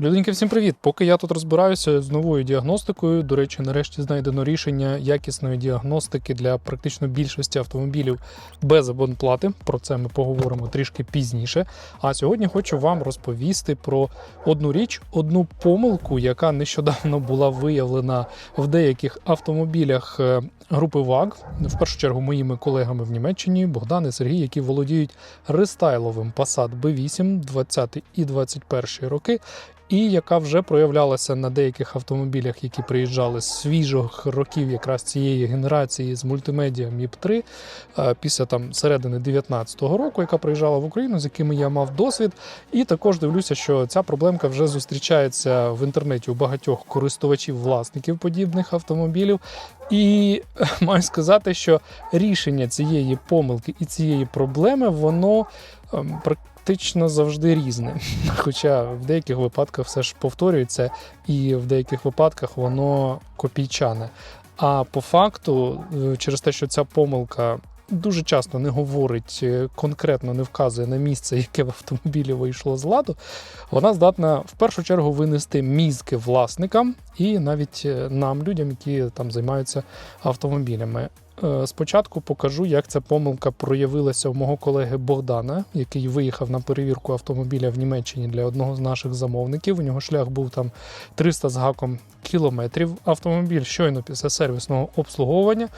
Людинки, всім привіт! Поки я тут розбираюся з новою діагностикою, до речі, нарешті знайдено рішення якісної діагностики для практично більшості автомобілів без абонплати. Про це ми поговоримо трішки пізніше. А сьогодні хочу вам розповісти про одну річ, одну помилку, яка нещодавно була виявлена в деяких автомобілях е, групи ВАГ. В першу чергу моїми колегами в Німеччині Богдан і Сергій, які володіють рестайловим Passat B8 20 і 21 роки і яка вже проявлялася на деяких автомобілях, які приїжджали з свіжих років якраз цієї генерації з мультимедіа MIP 3 е, після там середини 19-го року, яка приїжджала в Україну, з якими я мав досвід. І також дивлюся, що ця проблемка вже зустрічається в інтернеті у багатьох користувачів власників подібних автомобілів. І е, маю сказати, що рішення цієї помилки і цієї проблеми воно ем, практично завжди різне. Хоча в деяких випадках все ж повторюється, і в деяких випадках воно копійчане. А по факту, е, через те, що ця помилка дуже часто не говорить, е, конкретно не вказує на місце, яке в автомобілі вийшло з ладу, вона здатна в першу чергу винести мізки власникам і навіть е, нам, людям, які там займаються автомобілями. Е, Спочатку покажу, як ця помилка проявилася у мого колеги Богдана, який виїхав на перевірку автомобіля в Німеччині для одного з наших замовників. У нього шлях був там 300 з гаком кілометрів. Автомобіль щойно після сервісного обслуговування.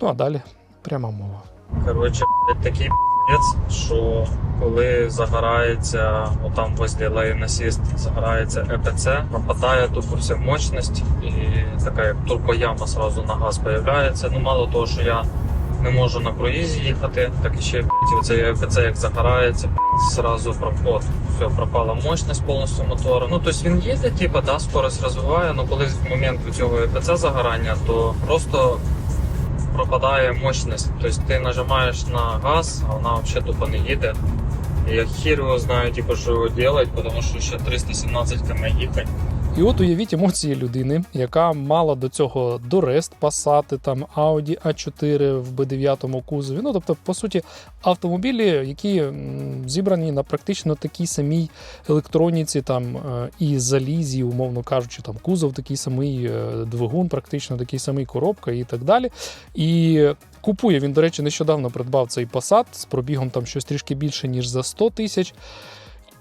Ну а далі пряма мова. Коротше, такий п'єць, що коли загорається, отам возле лейн асіст загорається ЕПЦ, пропадає тупо вся мощність і така як турбояма сразу на газ появляється. Ну мало того, що я не можу на круїзі їхати, так і ще оцей ЕПЦ як загорається, блядь, сразу. Все, пропала мощність повністю мотора. Ну тобто він їде, типу, да, скорость розвиває, але коли в момент цього ЕПЦ загорання, то просто пропадає мощність. Тобто ти нажимаєш на газ, а вона взагалі тупо не їде. Я хір його знаю, типу, що його робити, тому що ще 317 км їхати. І от уявіть емоції людини, яка мала до цього Дорест, Passat, там Audi A4 в B9 кузові. Ну тобто, по суті, автомобілі, які зібрані на практично такій самій електроніці, там е, і залізі, умовно кажучи, там кузов такий самий, е, двигун, практично такий самий коробка і так далі. І купує він, до речі, нещодавно придбав цей Passat з пробігом там щось трішки більше ніж за 100 тисяч.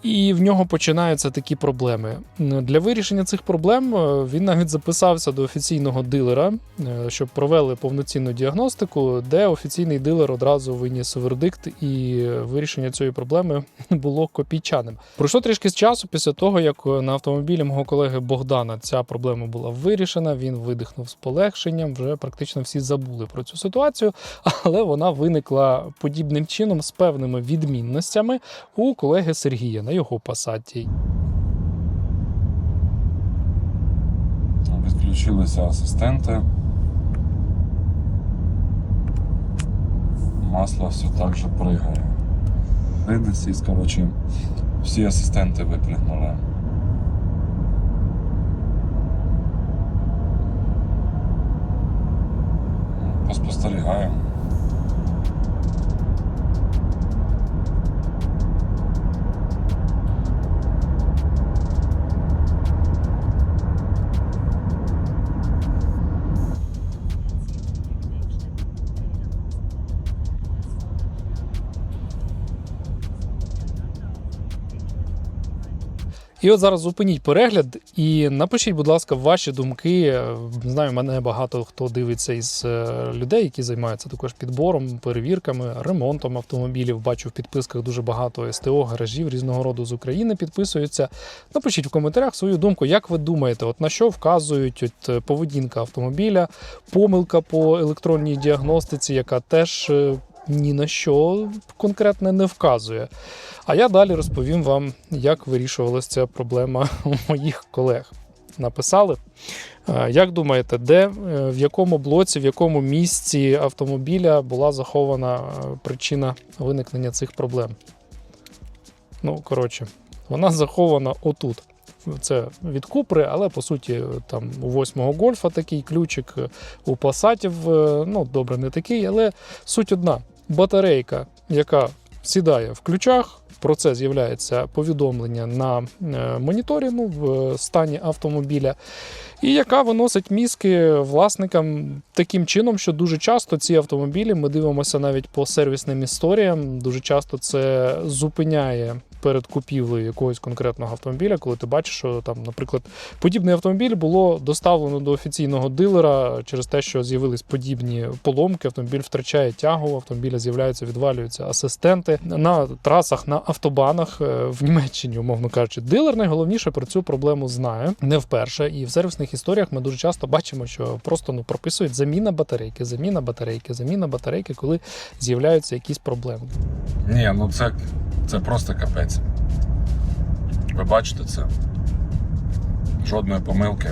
І в нього починаються такі проблеми. Для вирішення цих проблем е, він навіть записався до офіційного дилера, е, щоб провели повноцінну діагностику, де офіційний дилер одразу виніс вердикт, і вирішення цієї проблеми було копійчаним. Пройшло трішки з часу після того, як на автомобілі мого колеги Богдана ця проблема була вирішена. Він видихнув з полегшенням. Вже практично всі забули про цю ситуацію, але вона виникла подібним чином з певними відмінностями у колеги Сергія на його пасаті. Відключилися асистенти. Масло все так же пригає. Винесіть, коротше, всі асистенти виплігнули. Поспостерігаємо. І от зараз зупиніть перегляд і напишіть, будь ласка, ваші думки. Знаю, мене багато хто дивиться із е, людей, які займаються також підбором, перевірками, ремонтом автомобілів. Бачу в підписках дуже багато СТО, гаражів різного роду з України підписуються. Напишіть в коментарях свою думку, як ви думаєте, от на що вказують от е, поведінка автомобіля, помилка по електронній діагностиці, яка теж. Ні на що конкретне не вказує. А я далі розповім вам, як вирішувалася ця проблема у моїх колег. Написали. Е, Як думаєте, де, е, в якому блоці, в якому місці автомобіля була захована е, причина виникнення цих проблем? Ну, коротше, вона захована отут. Це від Купри, але по суті, там у восьмого гольфа такий ключик, у пасатів, ну добре, не такий, але суть одна: батарейка, яка сідає в ключах. Про це з'являється повідомлення на е, моніторі ну, в стані автомобіля, і яка виносить мізки власникам таким чином, що дуже часто ці автомобілі ми дивимося навіть по сервісним історіям. Дуже часто це зупиняє перед купівлею якогось конкретного автомобіля, коли ти бачиш, що там, наприклад, подібний автомобіль було доставлено до офіційного дилера через те, що з'явились подібні поломки. Автомобіль втрачає тягу, автомобіля з'являються, відвалюються асистенти на трасах, на автобанах е, в Німеччині, умовно кажучи. Дилер найголовніше про цю проблему знає не вперше. І в сервісних історіях ми дуже часто бачимо, що просто ну прописують заміна батарейки, заміна батарейки, заміна батарейки, коли з'являються якісь проблеми. Ні, ну це, це просто капець. Ви бачите це? Жодної помилки.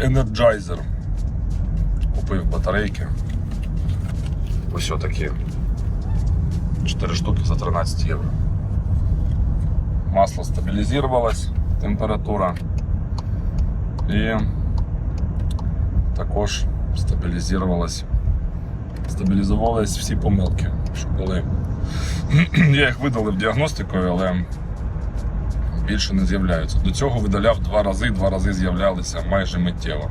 Energizer. Купив батарейки. Ось такі. 4 штуки за 13 євро. Масло стабілізувалось, температура. І також стабілізувалось. Стабілізувались всі помилки, що були. Я їх видалив діагностикою, але більше не з'являються. До цього видаляв два рази, два рази з'являлися майже миттєво.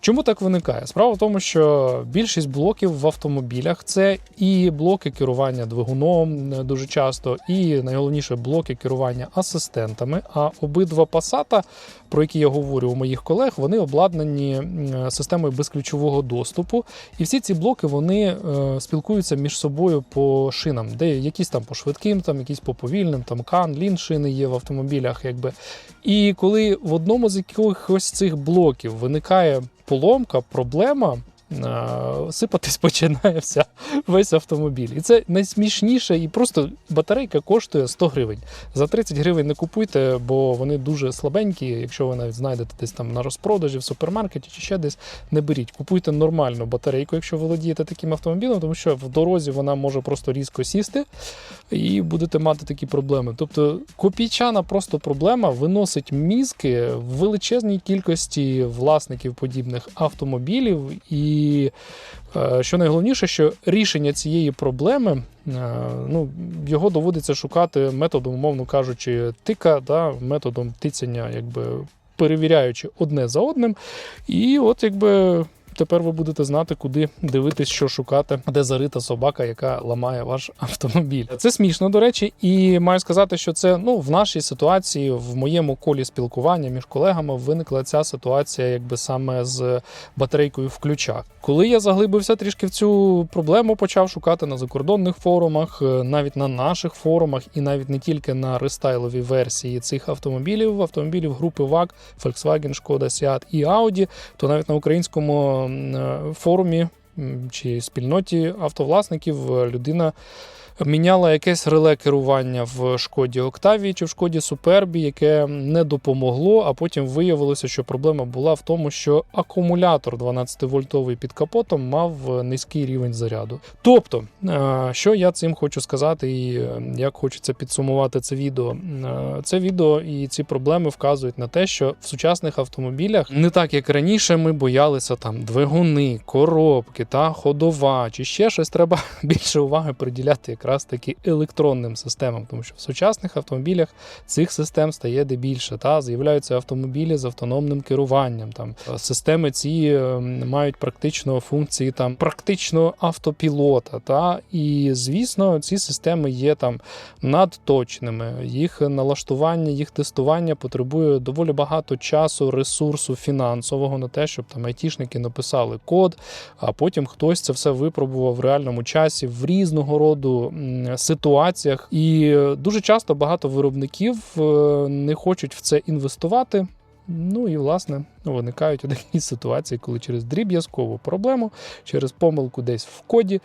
Чому так виникає? Справа в тому, що більшість блоків в автомобілях це і блоки керування двигуном е, дуже часто, і найголовніше блоки керування асистентами. А обидва пасата, про які я говорю у моїх колег, вони обладнані системою безключового доступу. І всі ці блоки вони е, спілкуються між собою по шинам, де якісь там по швидким, там якісь по повільним, там кан, лін шини є в автомобілях, якби. І коли в одному з якихось цих блоків виникає поломка, проблема. Е, Сипатись починає вся, весь автомобіль. І це найсмішніше, і просто батарейка коштує 100 гривень. За 30 гривень не купуйте, бо вони дуже слабенькі. Якщо ви навіть знайдете десь там на розпродажі в супермаркеті чи ще десь, не беріть. Купуйте нормальну батарейку, якщо володієте таким автомобілем, тому що в дорозі вона може просто різко сісти і будете мати такі проблеми. Тобто копійчана просто проблема виносить мізки в величезній кількості власників подібних автомобілів. І е, що найголовніше, що рішення цієї проблеми. е, Ну, його доводиться шукати методом, умовно кажучи, тика, да, методом тицяння, якби перевіряючи одне за одним. І от якби тепер ви будете знати, куди дивитись, що шукати, де зарита собака, яка ламає ваш автомобіль. Це смішно, до речі, і маю сказати, що це ну в нашій ситуації, в моєму колі спілкування між колегами виникла ця ситуація, якби саме з батарейкою в ключах. Коли я заглибився трішки в цю проблему, почав шукати на закордонних форумах, е, навіть на наших форумах, і навіть не тільки на рестайловій версії цих автомобілів, автомобілів групи ВАГ, Volkswagen, Шкода, Seat і Audi, то навіть на українському форумі чи спільноті автовласників е, людина. Міняла якесь реле керування в шкоді Октавії чи в шкоді Супербі, яке не допомогло. А потім виявилося, що проблема була в тому, що акумулятор 12-вольтовий під капотом мав низький рівень заряду. Тобто, е, що я цим хочу сказати, і е, як хочеться підсумувати це відео. Е, Це відео і ці проблеми вказують на те, що в сучасних автомобілях не так як раніше, ми боялися там двигуни, коробки та ходова, чи ще щось треба більше уваги приділяти якраз таки електронним системам, тому що в сучасних автомобілях цих систем стає де більше. Та з'являються автомобілі з автономним керуванням. Там е, системи ці е, мають практично функції там практично автопілота. Та і звісно, ці системи є там надточними. Їх налаштування, їх тестування потребує доволі багато часу, ресурсу фінансового на те, щоб там айтішники написали код, а потім хтось це все випробував в реальному часі в різного роду ситуаціях. І дуже часто багато виробників е, не хочуть в це інвестувати. Ну і власне виникають такі ситуації, коли через дріб'язкову проблему, через помилку десь в коді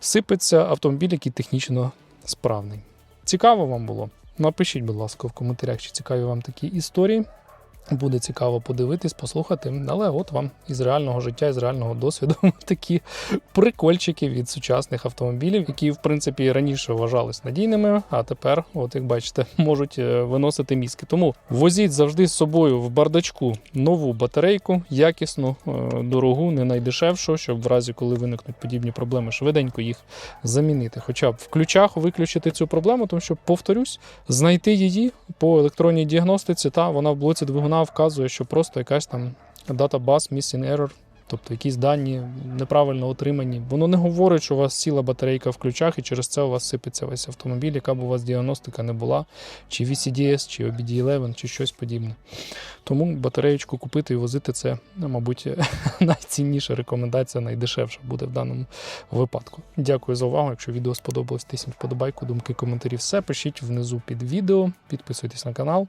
сипеться автомобіль, який технічно справний. Цікаво вам було? Напишіть, будь ласка, в коментарях, чи цікаві вам такі історії. Буде цікаво подивитись, послухати. Але от вам із реального життя, із реального досвіду такі прикольчики від сучасних автомобілів, які в принципі раніше вважались надійними, а тепер, от як бачите, можуть е, виносити мізки. Тому возіть завжди з собою в бардачку нову батарейку, якісну, е, дорогу, не найдешевшу, щоб в разі, коли виникнуть подібні проблеми, швиденько їх замінити. Хоча б в ключах виключити цю проблему, тому що, повторюсь, знайти її по електронній діагностиці, та вона в блоці двигуна вказує, що просто якась там database missing error, тобто якісь дані неправильно отримані. Воно не говорить, що у вас сіла батарейка в ключах, і через це у вас сипеться весь автомобіль, яка б у вас діагностика не була, чи VCDS, чи OBD11, чи щось подібне. Тому батареєчку купити і возити це, мабуть, найцінніша рекомендація, найдешевша буде в даному випадку. Дякую за увагу. Якщо відео сподобалось, тисніть вподобайку, думки, коментарі. Все пишіть внизу під відео, підписуйтесь на канал